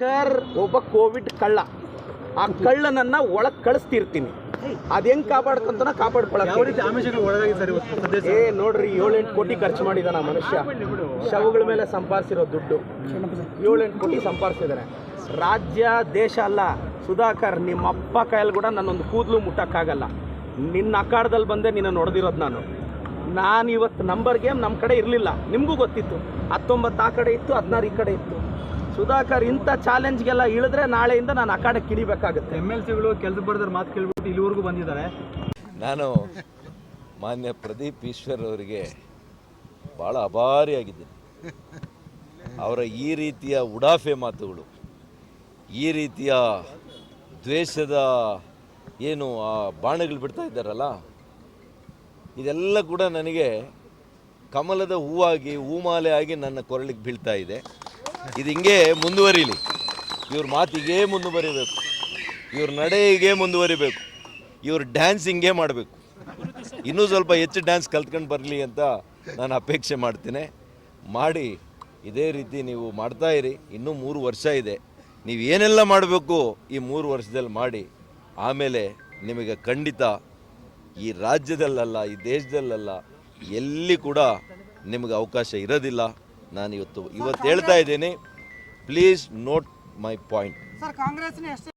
ಕರ್ ಒಬ್ಬ ಕೋವಿಡ್ ಕಳ್ಳ. ಆ ಕಳ್ಳನನ್ನ ಒಳಗ್ ಕಳಿಸ್ತಿರ್ತೀನಿ. ಅದ್ ಹೆಂಗ್ ಕಾಪಾಡ್ಕೊಂತ ಕಾಪಾಡ್ಕೊಳಕ್ಕೆ. ಏ ನೋಡ್ರಿ ಏಳೆಂಟು ಕೋಟಿ ಖರ್ಚು ಮಾಡಿದಾನ ಮನುಷ್ಯ. ಶವಗಳ ಮೇಲೆ ಸಂಪಾದಿಸಿರೋ ದುಡ್ಡು. ಏಳೆಂಟು ಕೋಟಿ ಸಂಪಾದಿಸಿದಾನೆ ರಾಜ್ಯ ದೇಶ ಅಲ್ಲ. ಸುಧಾಕರ್ ನಿಮ್ಮ ಅಪ್ಪ ಕೈಯಲ್ಲಿ ಕೂಡ ನನ್ನೊಂದು ಕೂದಲು ಮುಟ್ಟಕ್ಕಾಗಲ್ಲ. ನಿನ್ನ ಅಖಾಡದಲ್ಲಿ ಬಂದೆ ನಿನ್ನ ನೋಡ್ದಿರೋದು ನಾನು. ನಾನು ಇವತ್ತು ನಂಬರ್ ಗೇಮ್ ನಮ್ಮ ಕಡೆ ಇರಲಿಲ್ಲ. ನಿಮಗೂ ಗೊತ್ತಿತ್ತು. ಹತ್ತೊಂಬತ್ತು ಆ ಕಡೆ ಇತ್ತು ಹದಿನಾರು ಈ ಕಡೆ ಇತ್ತು. ಸುಧಾಕರ್ ಇಂಥ ಚಾಲೆಂಜ್ಗೆಲ್ಲ ಇಳಿದ್ರೆ ನಾಳೆಯಿಂದ ನಾನು ಅಖಾಡಕ್ಕೆ ಇಳಿಬೇಕಾಗುತ್ತೆ ಎಂ ಎಲ್ ಸಿಗಳು ಕೆಲಸ ಬರೆದ್ರೆ ಮಾತು ಕೇಳ್ಬಿಟ್ಟು ಇಲ್ಲಿವರೆಗೂ ಬಂದಿದ್ದಾರೆ. ನಾನು ಮಾನ್ಯ ಪ್ರದೀಪ್ ಈಶ್ವರ್ ಅವರಿಗೆ ಭಾಳ ಅಭಾರಿಯಾಗಿದ್ದೀನಿ. ಅವರ ಈ ರೀತಿಯ ಉಡಾಫೆ ಮಾತುಗಳು ಈ ರೀತಿಯ ದ್ವೇಷದ ಏನು ಆ ಬಾಣಗಳು ಬಿಡ್ತಾ ಇದ್ದಾರಲ್ಲ ಇದೆಲ್ಲ ಕೂಡ ನನಗೆ ಕಮಲದ ಹೂವಾಗಿ ಹೂಮಾಲೆ ಆಗಿ ನನ್ನ ಕೊರಳಿಗೆ ಬೀಳ್ತಾ ಇದೆ. ಇದು ಹಿಂಗೆ ಮುಂದುವರಿಲಿ. ಇವ್ರ ಮಾತಿಗೆ ಮುಂದುವರಿಬೇಕು. ಇವ್ರ ನಡೆ ಹೀಗೆ ಮುಂದುವರಿಬೇಕು. ಇವ್ರ ಡ್ಯಾನ್ಸ್ ಹಿಂಗೆ ಮಾಡಬೇಕು. ಇನ್ನೂ ಸ್ವಲ್ಪ ಹೆಚ್ಚು ಡ್ಯಾನ್ಸ್ ಕಲ್ತ್ಕೊಂಡು ಬರಲಿ ಅಂತ ನಾನು ಅಪೇಕ್ಷೆ ಮಾಡ್ತೇನೆ. ಮಾಡಿ, ಇದೇ ರೀತಿ ನೀವು ಮಾಡ್ತಾ ಇರಿ. ಇನ್ನೂ ಮೂರು ವರ್ಷ ಇದೆ. ನೀವು ಏನೆಲ್ಲ ಮಾಡಬೇಕು ಈ ಮೂರು ವರ್ಷದಲ್ಲಿ ಮಾಡಿ, ಆಮೇಲೆ ನಿಮಗೆ ಖಂಡಿತ ಈ ರಾಜ್ಯದಲ್ಲಲ್ಲ, ಈ ದೇಶದಲ್ಲಲ್ಲ, ಎಲ್ಲಿ ಕೂಡ ನಿಮಗೆ ಅವಕಾಶ ಇರೋದಿಲ್ಲ. ನಾನು ಇವತ್ತು ಇವತ್ತು ಹೇಳ್ತಾ ಇದ್ದೀನಿ ಪ್ಲೀಸ್ ನೋಟ್ ಮೈ ಪಾಯಿಂಟ್